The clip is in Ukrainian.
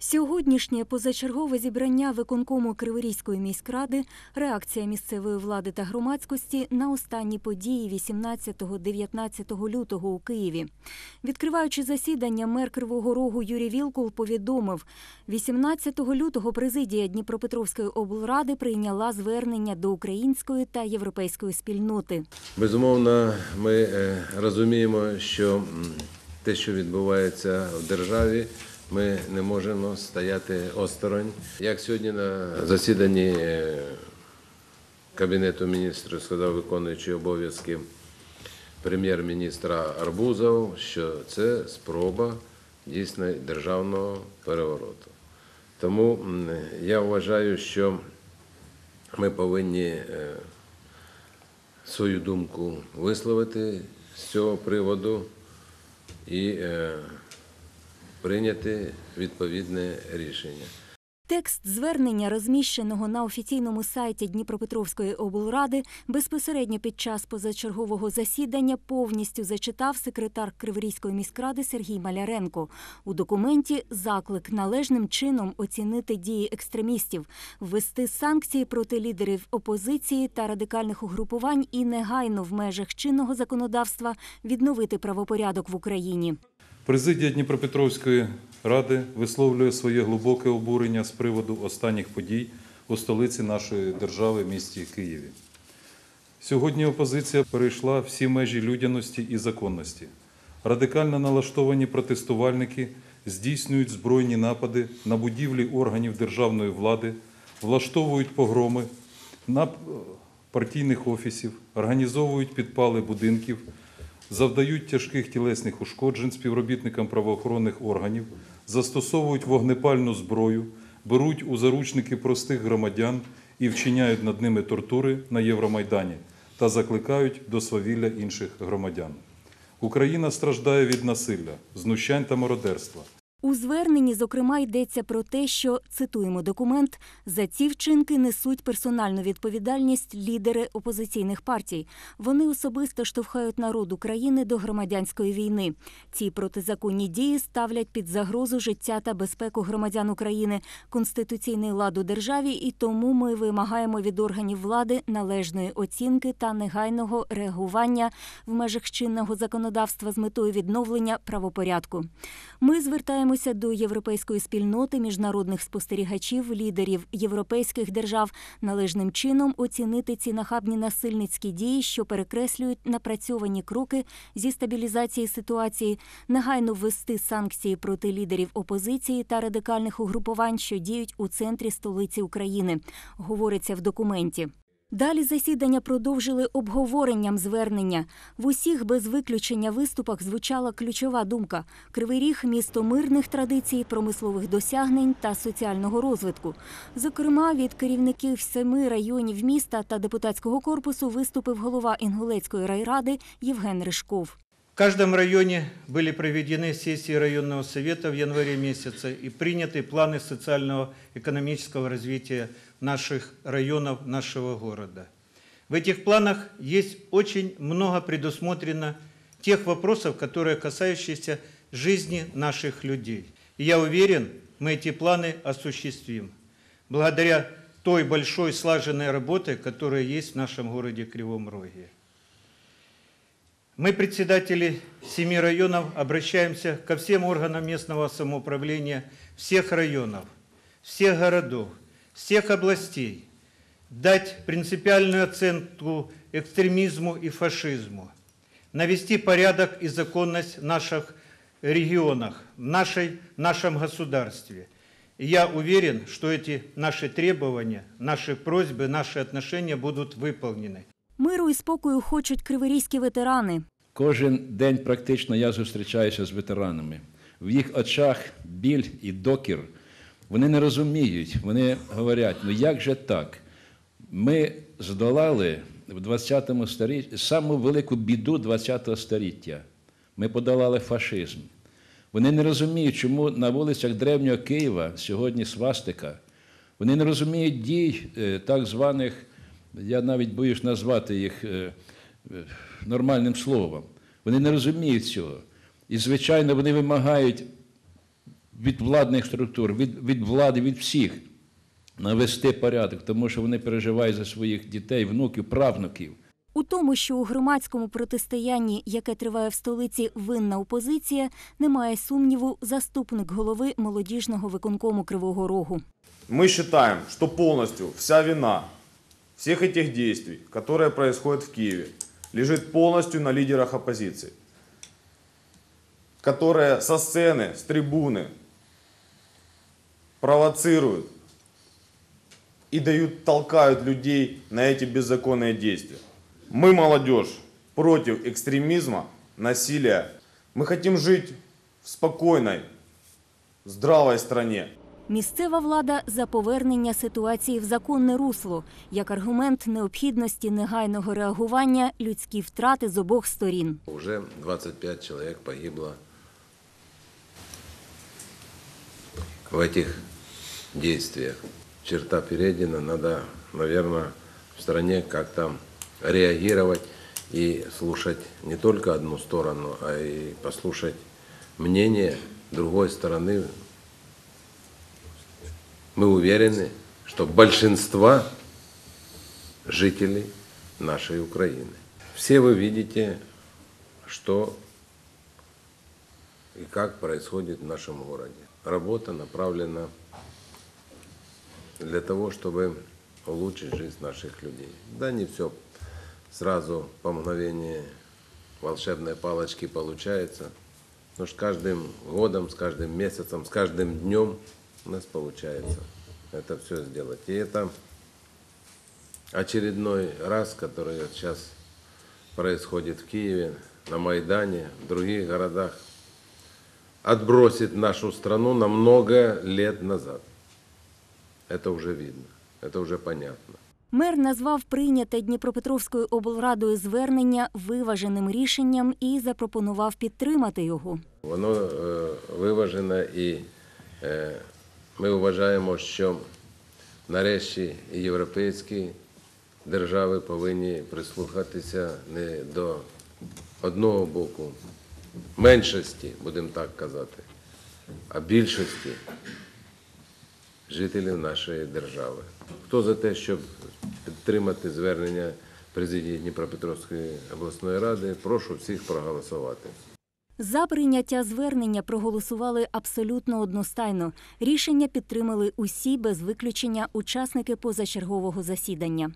Сьогоднішнє позачергове зібрання виконкому Криворізької міськради реакція місцевої влади та громадськості на останні події 18-19 лютого у Києві. Відкриваючи засідання, мер Кривого Рогу Юрій Вілкул повідомив, 18 лютого президія Дніпропетровської облради прийняла звернення до української та європейської спільноти. Безумовно, ми е, розуміємо, що те, що відбувається в державі, ми не можемо стояти осторонь. Як сьогодні на засіданні е, Кабінету міністрів сказав виконуючий обов'язки прем'єр-міністра Арбузов, що це спроба дійсно державного перевороту. Тому я вважаю, що ми повинні е, свою думку висловити з цього приводу і е, прийняти відповідне рішення. Текст звернення, розміщеного на офіційному сайті Дніпропетровської облради, безпосередньо під час позачергового засідання повністю зачитав секретар Криворізької міськради Сергій Маляренко. У документі заклик належним чином оцінити дії екстремістів, ввести санкції проти лідерів опозиції та радикальних угрупувань і негайно в межах чинного законодавства відновити правопорядок в Україні. Президія Дніпропетровської ради висловлює своє глибоке обурення з приводу останніх подій у столиці нашої держави, місті Києві. Сьогодні опозиція перейшла всі межі людяності і законності. Радикально налаштовані протестувальники здійснюють збройні напади на будівлі органів державної влади, влаштовують погроми на партійних офісів, організовують підпали будинків, завдають тяжких тілесних ушкоджень співробітникам правоохоронних органів, застосовують вогнепальну зброю, беруть у заручники простих громадян і вчиняють над ними тортури на Євромайдані та закликають до свавілля інших громадян. Україна страждає від насилля, знущань та мародерства. У зверненні, зокрема, йдеться про те, що цитуємо документ за ці вчинки несуть персональну відповідальність лідери опозиційних партій. Вони особисто штовхають народ України до громадянської війни. Ці протизаконні дії ставлять під загрозу життя та безпеку громадян України, конституційний лад у державі, і тому ми вимагаємо від органів влади належної оцінки та негайного реагування в межах чинного законодавства з метою відновлення правопорядку. Ми звертаємося до європейської спільноти, міжнародних спостерігачів, лідерів європейських держав належним чином оцінити ці нахабні насильницькі дії, що перекреслюють напрацьовані кроки зі стабілізації ситуації, негайно ввести санкції проти лідерів опозиції та радикальних угрупувань, що діють у центрі столиці України, говориться в документі. Далі засідання продовжили обговоренням звернення. В усіх без виключення виступах звучала ключова думка: Кривий Ріг – місто мирних традицій, промислових досягнень та соціального розвитку. Зокрема, від керівників семи районів міста та депутатського корпусу виступив голова Інгулецької райради Євген Ришков. В каждом районе были проведены сессии районного совета в январе месяце и приняты планы социального экономического развития наших районов нашего города. В этих планах есть очень много предусмотрено тех вопросов, которые касающиеся жизни наших людей. И я уверен, мы эти планы осуществим благодаря той большой слаженной работе, которая есть в нашем городе Кривом Роге. Мы, председатели семи районов, обращаемся ко всем органам местного самоуправления всех районов, всех городов, всех областей, дать принципиальную оценку экстремизму и фашизму, навести порядок и законность в наших регионах, в нашей, нашем государстве. И я уверен, что эти наши требования, наши просьбы, наши отношения будут выполнены. Миру і спокою хочуть криворізькі ветерани. Кожен день практично я зустрічаюся з ветеранами. В їх очах біль і докір. вони не розуміють, вони говорять, ну як же так? Ми здолали в 20 столітті саму велику біду 20-го століття. Ми подолали фашизм. Вони не розуміють, чому на вулицях древнього Києва сьогодні свастика. Вони не розуміють дій е, так званих, я навіть боюсь назвати їх е, е, нормальним словом. Вони не розуміють цього. І, звичайно, вони вимагають від владних структур, від, від влади, від всіх навести порядок, тому що вони переживають за своїх дітей, внуків, правнуків. У тому, що у громадському протистоянні, яке триває в столиці, винна опозиція, немає сумніву заступник голови молодіжного виконкому Кривого Рогу. Мы считаем, что полностью вся вина всех этих действий, которые происходят в Киеве, лежит полностью на лидерах оппозиции, которые со сцены, с трибуны провоцируют и дают, толкают людей на эти беззаконные действия. Мы, молодежь, против экстремизма, насилия. Мы хотим жить в спокойной, здравой стране. Місцева влада за повернення ситуації в законне русло як аргумент необхідності негайного реагування людські втрати з обох сторін. Уже 25 человек погибло в этих действиях. Черта перейдена, надо, наверное, в стране как-то реагировать и слушать не только одну сторону, а и послушать мнение другой стороны. Мы уверены, что большинства жителей нашей Украины. Все вы видите, что и как происходит в нашем городе. Работа направлена для того, чтобы улучшить жизнь наших людей. Да, не все сразу по мгновению волшебной палочки получается, но с каждым годом, с каждым месяцем, с каждым днем у нас получается это все сделать. И это очередной раз, который сейчас происходит в Киеве, на Майдане, в других городах, отбросит нашу страну на много лет назад. Это уже видно, это уже понятно. Мер назвав прийняте Дніпропетровською облрадою звернення виваженим рішенням і запропонував підтримати його. Воно е, виважене і е, ми вважаємо, що нарешті і європейські держави повинні прислухатися не до одного боку, меншості, будемо так казати, а більшості жителів нашої держави. Хто за те, щоб підтримати звернення президії Дніпропетровської обласної ради, прошу всіх проголосувати. За прийняття звернення проголосували абсолютно одностайно. Рішення підтримали усі без виключення учасники позачергового засідання.